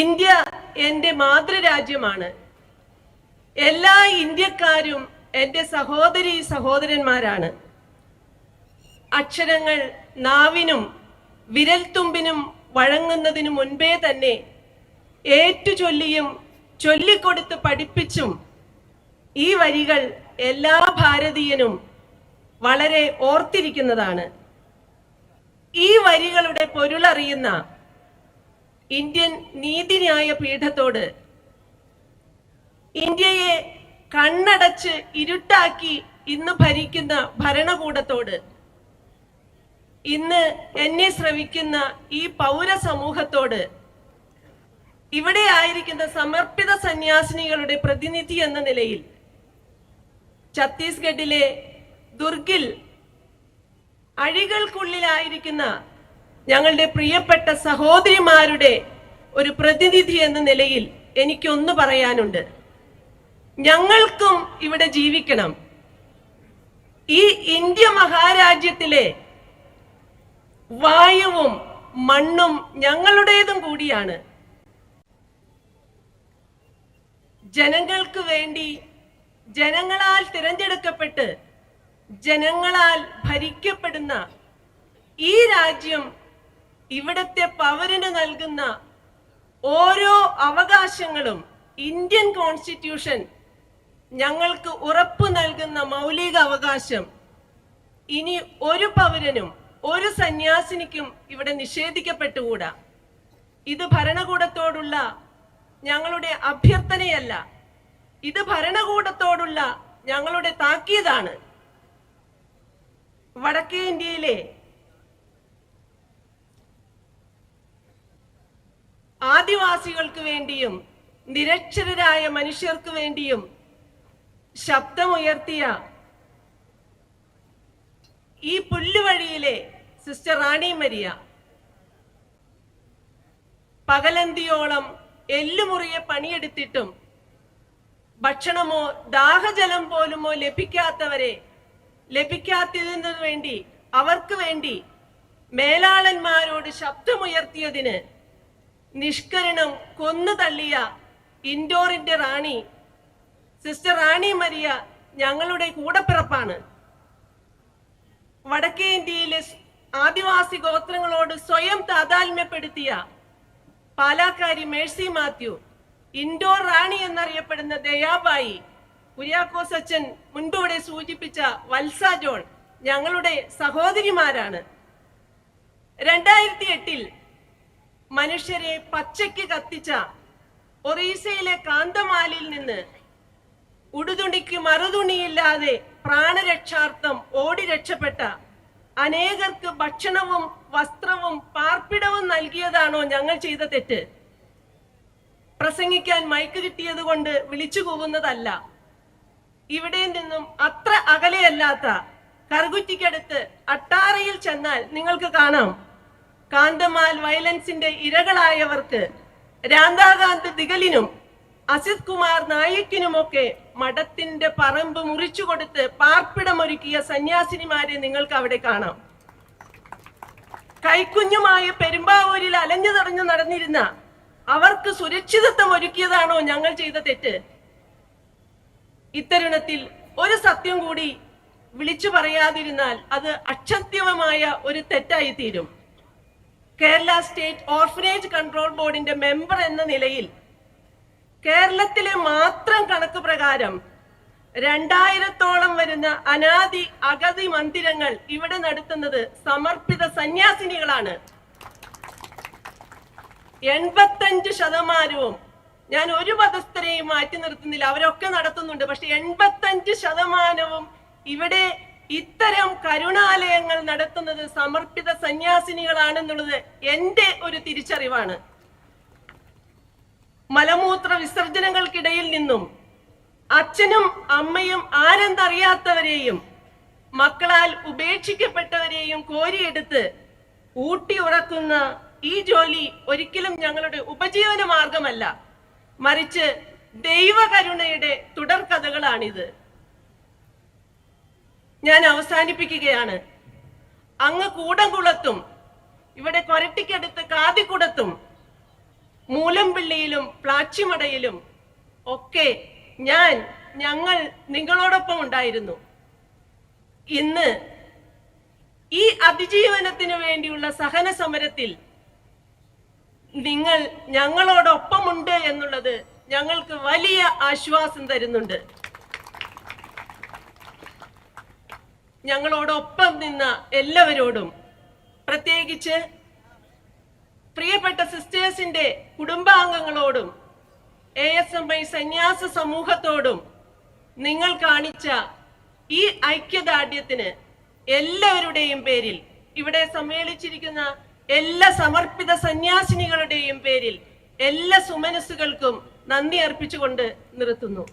India എന്റെ മാതൃരാജ്യമാണ്. എല്ലാ ഇന്ത്യക്കാരും എന്റെ സഹോദരി സഹോദരന്മാരാണ്. അക്ഷരങ്ങൾ നാവിനും വിരൽത്തുമ്പിനും വഴങ്ങുന്നതിനു മുൻപേ തന്നെ ഏറ്റുചൊല്ലിയും ചൊല്ലിക്കൊടുത്ത് പഠിപ്പിച്ചും ഈ വരികൾ എല്ലാ ഭാരതീയനും വളരെ ഓർത്തിരിക്കുന്നതാണ്. ഈ വരികളുടെ പൊരുളറിയുന്ന ഇന്ത്യൻ നീതിന്യായ പീഠത്തോട് ഇന്ത്യയെ കണ്ണടച്ച് ഇരുട്ടാക്കി ഇന്ന് ഭരിക്കുന്ന ഭരണകൂടത്തോട് ഇന്ന് എന്നെ ശ്രവിക്കുന്ന ഈ പൗര സമൂഹത്തോട് ഇവിടെ ആയിരിക്കുന്ന സമർപ്പിത സന്യാസിനികളുടെ പ്രതിനിധി എന്ന നിലയിൽ ഛത്തീസ്ഗഡിലെ ദുർഗിൽ അഴികൾക്കുള്ളിലായിരിക്കുന്ന ഞങ്ങളുടെ പ്രിയപ്പെട്ട സഹോദരിമാരുടെ ഒരു പ്രതിനിധി എന്ന നിലയിൽ എനിക്കൊന്ന് പറയാനുണ്ട്. ഞങ്ങൾക്കും ഇവിടെ ജീവിക്കണം. ഈ ഇന്ത്യ മഹാരാജ്യത്തിലെ വായുവും മണ്ണും ഞങ്ങളുടേതും കൂടിയാണ്. ജനങ്ങൾക്ക് വേണ്ടി ജനങ്ങളാൽ തിരഞ്ഞെടുക്കപ്പെട്ട് ജനങ്ങളാൽ ഭരിക്കപ്പെടുന്ന ഈ രാജ്യം ഇവിടത്തെ പൗരന് നൽകുന്ന ഓരോ അവകാശങ്ങളും ഇന്ത്യൻ കോൺസ്റ്റിറ്റ്യൂഷൻ ഞങ്ങൾക്ക് ഉറപ്പ് നൽകുന്ന മൗലിക അവകാശം ഇനി ഒരു പൗരനും ഒരു സന്യാസിനിക്കും ഇവിടെ നിഷേധിക്കപ്പെട്ടുകൂടാ. ഇത് ഭരണകൂടത്തോടുള്ള ഞങ്ങളുടെ അഭ്യർത്ഥനയല്ല. ഇത് ഭരണകൂടത്തോടുള്ള ഞങ്ങളുടെ താക്കീതാണ്. വടക്കേ ഇന്ത്യയിലെ ആദിവാസികൾക്ക് വേണ്ടിയും നിരക്ഷരരായ മനുഷ്യർക്ക് വേണ്ടിയും ശബ്ദമുയർത്തിയ ഈ പുല്ലുവഴിയിലെ സിസ്റ്റർ റാണി മരിയ പകലന്തിയോളം എല്ലുമുറിയെ പണിയെടുത്തിട്ടും ഭക്ഷണമോ ദാഹജലം പോലുമോ ലഭിക്കാത്തവരെ ലഭിക്കാത്തതിനു വേണ്ടി അവർക്ക് വേണ്ടി മേലാളന്മാരോട് ശബ്ദമുയർത്തിയതിന് നിഷ്കരണം കൊന്നു തള്ളിയ ഇൻഡോറിന്റെ റാണി സിസ്റ്റർ റാണി മരിയ ഞങ്ങളുടെ കൂടപ്പിറപ്പാണ്. വടക്കേ ഇന്ത്യയിലെ ആദിവാസി ഗോത്രങ്ങളോട് സ്വയം താതാത്മ്യപ്പെടുത്തിയ പാലാക്കാരി മേഴ്സി മാത്യു ഇൻഡോർ റാണി എന്നറിയപ്പെടുന്ന ദയാബായി കുര്യാക്കോസ് അച്ഛൻ മുൻപിവിടെ സൂചിപ്പിച്ച വത്സ ജോൺ ഞങ്ങളുടെ സഹോദരിമാരാണ്. രണ്ടായിരത്തി എട്ടിൽ മനുഷ്യരെ പച്ചയ്ക്ക് കത്തിച്ച ഒറീസയിലെ കാന്തമാലിൽ നിന്ന് ഉടുതുണിക്ക് മറുതുണിയില്ലാതെ പ്രാണരക്ഷാർത്ഥം ഓടി രക്ഷപ്പെട്ട അനേകർക്ക് ഭക്ഷണവും വസ്ത്രവും പാർപ്പിടവും നൽകിയതാണോ ഞങ്ങൾ ചെയ്ത തെറ്റ്? പ്രസംഗിക്കാൻ മൈക്ക് കിട്ടിയത് കൊണ്ട് വിളിച്ചു കൂവുന്നതല്ല. ഇവിടെ നിന്നും അത്ര അകലെയല്ലാത്ത കറുകുറ്റിക്കടുത്ത് അട്ടാറയിൽ ചെന്നാൽ നിങ്ങൾക്ക് കാണാം. കാന്തമാൽ വയലൻസിന്റെ ഇരകളായവർക്ക് രാധാകാന്ത് ദിഗലിനും അസിത് കുമാർ നായിക്കിനുമൊക്കെ മഠത്തിന്റെ പറമ്പ് മുറിച്ചു കൊടുത്ത് പാർപ്പിടമൊരുക്കിയ സന്യാസിനിമാരെ നിങ്ങൾക്ക് അവിടെ കാണാം. കൈക്കുഞ്ഞുമായ പെരുമ്പാവൂരിൽ അലഞ്ഞു നിറഞ്ഞു നടന്നിരുന്ന അവർക്ക് സുരക്ഷിതത്വം ഒരുക്കിയതാണോ ഞങ്ങൾ ചെയ്ത തെറ്റ്? ഇത്തരുണത്തിൽ ഒരു സത്യം കൂടി വിളിച്ചു പറയാതിരുന്നാൽ അത് അക്ഷത്യവമായ ഒരു തെറ്റായി തീരും. കേരള സ്റ്റേറ്റ് ഓർഫനേജ് കൺട്രോൾ ബോർഡിന്റെ മെമ്പർ എന്ന നിലയിൽ കേരളത്തിലെ മാത്രം കണക്ക് പ്രകാരം രണ്ടായിരത്തോളം വരുന്ന അനാദി അഗതി മന്ദിരങ്ങൾ ഇവിടെ നടത്തുന്നത് സമർപ്പിത സന്യാസിനികളാണ്. എൺപത്തഞ്ച് ശതമാനവും ഞാൻ ഒരു മതസ്ഥരെയും മാറ്റി നിർത്തുന്നില്ല. അവരൊക്കെ നടത്തുന്നുണ്ട്. പക്ഷെ എൺപത്തഞ്ച് ശതമാനവും ഇവിടെ ഇത്തരം കരുണാലയങ്ങൾ നടത്തുന്നത് സമർപ്പിത സന്യാസിനികളാണെന്നുള്ളത് എന്റെ ഒരു തിരിച്ചറിവാണ്. മലമൂത്ര വിസർജനങ്ങൾക്കിടയിൽ നിന്നും അച്ഛനും അമ്മയും ആരെന്തറിയാത്തവരെയും മക്കളാൽ ഉപേക്ഷിക്കപ്പെട്ടവരെയും കോരിയെടുത്ത് ഊട്ടി ഉറക്കുന്ന ഈ ജോലി ഒരിക്കലും ഞങ്ങളുടെ ഉപജീവന മാർഗമല്ല മറിച്ച് ദൈവകരുണയുടെ തുടർക്കഥകളാണിത്. ഞാൻ അവസാനിപ്പിക്കുകയാണ്. അങ്ങ് കൂടംകുളത്തും ഇവിടെ കൊരട്ടിക്കടുത്ത് കാതിക്കുടത്തും മൂലമ്പിള്ളിയിലും പ്ലാച്ചിമടയിലും ഒക്കെ ഞാൻ ഞങ്ങൾ നിങ്ങളോടൊപ്പം ഉണ്ടായിരുന്നു. ഇന്ന് ഈ അതിജീവനത്തിന് വേണ്ടിയുള്ള സഹന സമരത്തിൽ നിങ്ങൾ ഞങ്ങളോടൊപ്പമുണ്ട് എന്നുള്ളത് ഞങ്ങൾക്ക് വലിയ ആശ്വാസം തരുന്നുണ്ട്. ഞങ്ങളോടൊപ്പം നിന്ന എല്ലാവരോടും പ്രത്യേകിച്ച് പ്രിയപ്പെട്ട സിസ്റ്റേഴ്സിന്റെ കുടുംബാംഗങ്ങളോടും എ എസ് എം ഐ സന്യാസ സമൂഹത്തോടും നിങ്ങൾ കാണിച്ച ഈ ഐക്യദാർഢ്യത്തിന് എല്ലാവരുടെയും പേരിൽ ഇവിടെ സമ്മേളിച്ചിരിക്കുന്ന എല്ലാ സമർപ്പിത സന്യാസിനികളുടെയും പേരിൽ എല്ലാ സുമനസ്സുകൾക്കും നന്ദി അർപ്പിച്ചുകൊണ്ട് നിർത്തുന്നു.